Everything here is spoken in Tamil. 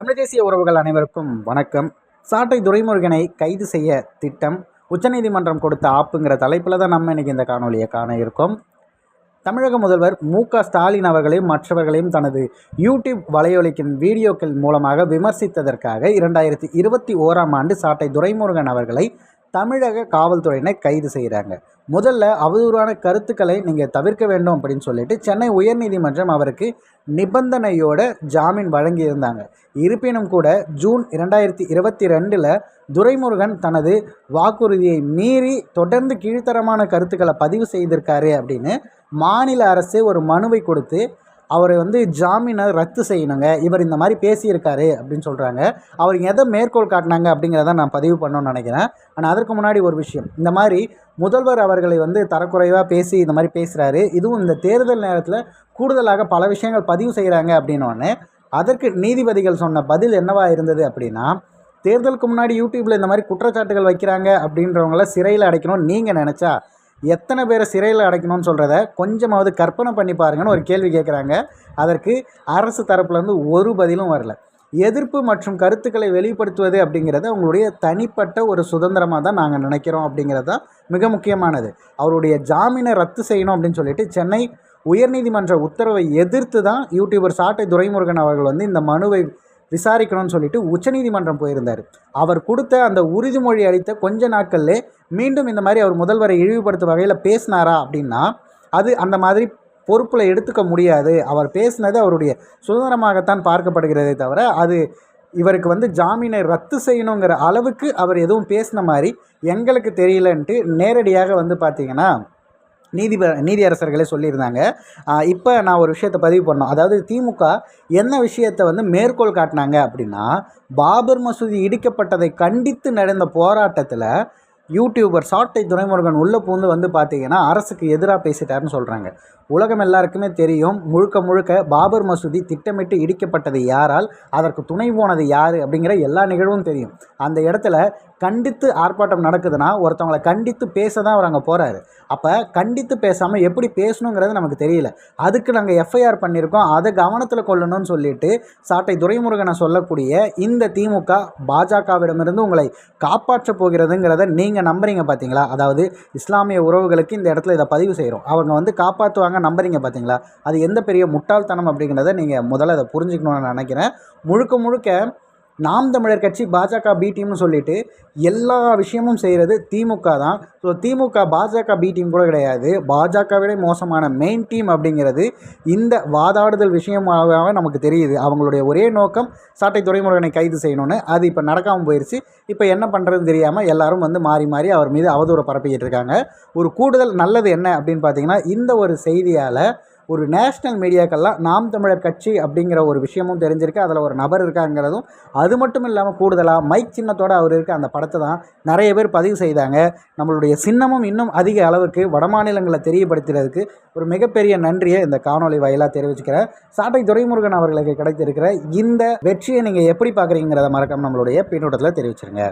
தமிழ் தேசிய உறவுகள் அனைவருக்கும் வணக்கம். சாட்டை துரைமுருகனை கைது செய்ய திட்டம் உச்சநீதிமன்றம் கொடுத்த ஆப்புங்கிற தலைப்பில் தான் நம்ம இன்றைக்கி இந்த காணொலியை காண இருக்கோம். தமிழக முதல்வர் மு க ஸ்டாலின் அவர்களையும் மற்றவர்களையும் தனது யூடியூப் வலையொலிக்கின் வீடியோக்கள் மூலமாக விமர்சித்ததற்காக இரண்டாயிரத்தி இருபத்தி ஓராம் ஆண்டு சாட்டை துரைமுருகன் அவர்களை தமிழக காவல்துறையினர் கைது செய்கிறாங்க. முதல்ல அவதூறான கருத்துக்களை நீங்கள் தவிர்க்க வேண்டும் அப்படின்னு சொல்லிட்டு சென்னை உயர்நீதிமன்றம் அவருக்கு நிபந்தனையோட ஜாமீன் வழங்கியிருந்தாங்க. இருப்பினும் கூட ஜூன் இரண்டாயிரத்தி இருபத்தி ரெண்டில் துரைமுருகன் தனது வாக்குறுதியை மீறி தொடர்ந்து கீழ்த்தரமான கருத்துக்களை பதிவு செய்திருக்காரு அப்படின்னு மாநில அரசு ஒரு மனுவை கொடுத்து அவரை வந்து ஜாமீனை ரத்து செய்யணுங்க. இவர் இந்த மாதிரி பேசியிருக்காரு அப்படின்னு சொல்கிறாங்க அவர் எதை மேற்கோள் காட்டினாங்க அப்படிங்கிறத நான் பதிவு பண்ணணும்னு நினைக்கிறேன். ஆனால் அதற்கு முன்னாடி ஒரு விஷயம். இந்த மாதிரி முதல்வர் அவர்களை வந்து தரக்குறைவாக பேசி இந்த மாதிரி பேசுகிறாரு இதுவும் இந்த தேர்தல் நேரத்தில் கூடுதலாக பல விஷயங்கள் பதிவு செய்கிறாங்க அப்படின்னோடனே அதற்கு நீதிபதிகள் சொன்ன பதில் என்னவாக இருந்தது அப்படின்னா தேர்தலுக்கு முன்னாடி யூடியூப்பில் இந்த மாதிரி குற்றச்சாட்டுகள் வைக்கிறாங்க அப்படின்றவங்கள சிறையில் அடைக்கணும்னு நீங்கள் நினச்சா எத்தனை பேரை சிறையில் அடைக்கணும்னு சொல்கிறத கொஞ்சமாவது கற்பனை பண்ணி பாருங்கன்னு ஒரு கேள்வி கேட்குறாங்க அதற்கு அரசு தரப்புலேருந்து ஒரு பதிலும் வரல. எதிர்ப்பு மற்றும் கருத்துக்களை வெளிப்படுத்துவது அப்படிங்கிறது அவங்களுடைய தனிப்பட்ட ஒரு சுதந்திரமாக தான் நாங்கள் நினைக்கிறோம் அப்படிங்கிறது தான் மிக முக்கியமானது. அவருடைய ஜாமீனை ரத்து செய்யணும் அப்படின்னு சொல்லிட்டு சென்னை உயர்நீதிமன்ற உத்தரவை எதிர்த்து தான் யூடியூபர் சாட்டை துரைமுருகன் அவர்கள் வந்து இந்த மனுவை விசாரிக்கணும்னு சொல்லிட்டு உச்சநீதிமன்றம் போயிருந்தார். அவர் கொடுத்த அந்த உறுதிமொழி அளித்த கொஞ்ச நாட்கள்லே மீண்டும் இந்த மாதிரி அவர் முதல்வரை இழிவுபடுத்தும் வகையில் பேசினாரா அப்படின்னா அது அந்த மாதிரி பொறுப்பில் எடுத்துக்க முடியாது. அவர் பேசினது அவருடைய சுதந்திரமாகத்தான் பார்க்கப்படுகிறதே தவிர அது இவருக்கு வந்து ஜாமீனை ரத்து செய்யணுங்கிற அளவுக்கு அவர் எதுவும் பேசின மாதிரி எங்களுக்கு தெரியலன்ட்டு நேரடியாக வந்து பார்த்திங்கன்னா நீதிப நீதியரசர்களே சொல்லியிருந்தாங்க. இப்போ நான் ஒரு விஷயத்தை பதிவு பண்ணோம் அதாவது திமுக என்ன விஷயத்தை வந்து மேற்கோள் காட்டினாங்க அப்படின்னா பாபர் மசூதி இடிக்கப்பட்டதை கண்டித்து நடந்த போராட்டத்தில் யூடியூபர் சாட்டை துரைமுருகன் உள்ளே பூந்து வந்து பார்த்தீங்கன்னா அரசுக்கு எதிராக பேசிட்டாருன்னு சொல்கிறாங்க உலகம் எல்லாருக்குமே தெரியும் முழுக்க முழுக்க பாபர் மசூதி திட்டமிட்டு இடிக்கப்பட்டது யாரால் அதற்கு துணை போனது யார் அப்படிங்கிற எல்லா நிகழ்வும் தெரியும். அந்த இடத்துல கண்டித்து ஆர்ப்பாட்டம் நடக்குதுன்னா ஒருத்தவங்களை கண்டித்து பேச தான் அவர் அங்கே போகிறாரு அப்போ கண்டித்து பேசாமல் எப்படி பேசணுங்கிறது நமக்கு தெரியல. அதுக்கு நாங்கள் எஃப்ஐஆர் பண்ணியிருக்கோம் அதை கவனத்தில் கொள்ளணும்னு சொல்லிட்டு சாட்டை துரைமுருகனை சொல்லக்கூடிய இந்த திமுக பாஜகவிடமிருந்து உங்களை காப்பாற்றப் போகிறதுங்கிறத நீங்கள் நம்புறீங்க பார்த்தீங்களா அதாவது இஸ்லாமிய உறவுகளுக்கு இந்த இடத்துல இதை பதிவு செய்கிறோம் அவங்க வந்து காப்பாற்றுவாங்க நம்புறீங்க பார்த்தீங்களா அது எந்த பெரிய முட்டாள்தனம் அப்படிங்கிறத நீங்கள் முதல்ல அதை புரிஞ்சுக்கணும்னு நினைக்கிறேன். முழுக்க முழுக்க நாம் தமிழர் கட்சி பாஜக பி டீம்னு சொல்லிட்டு எல்லா விஷயமும் செய்கிறது திமுக தான். ஸோ திமுக பாஜக பி டீம் கூட கிடையாது. பாஜகவிட மோசமான மெயின் டீம் அப்படிங்கிறது இந்த வாதாடுதல் விஷயமாக நமக்கு தெரியுது. அவங்களுடைய ஒரே நோக்கம் சாட்டை துறைமுருகனை கைது செய்யணும்னு. அது இப்போ நடக்காமல் போயிடுச்சு இப்போ என்ன பண்ணுறதுன்னு தெரியாமல் எல்லாரும் வந்து மாறி மாறி அவர் மீது அவதூறு பரப்பிக்கிட்டு இருக்காங்க. ஒரு கூடுதல் நல்லது என்ன அப்படின்னு பார்த்தீங்கன்னா இந்த ஒரு செய்தியால் ஒரு நேஷ்னல் மீடியாக்கெல்லாம் நாம் தமிழர் கட்சி அப்படிங்கிற ஒரு விஷயமும் தெரிஞ்சிருக்கு. அதில் ஒரு நபர் இருக்காங்கிறதும் அது மட்டும் இல்லாமல் கூடுதலாக மைக் சின்னத்தோடு அவர் இருக்க அந்த படத்தை தான் நிறைய பேர் பதிவு செய்தாங்க. நம்மளுடைய சின்னமும் இன்னும் அதிக அளவுக்கு வடமாநிலங்களை தெரியப்படுத்துறதுக்கு ஒரு மிகப்பெரிய நன்றியை இந்த காணொலி வாயிலாக தெரிவிச்சுக்கிறேன். சாட்டை துரைமுருகன் அவர்களுக்கு கிடைத்திருக்கிற இந்த வெற்றியை நீங்கள் எப்படி பார்க்குறீங்கிறத மறக்காம நம்மளுடைய பின்னோட்டத்தில் தெரிவிச்சிருங்க.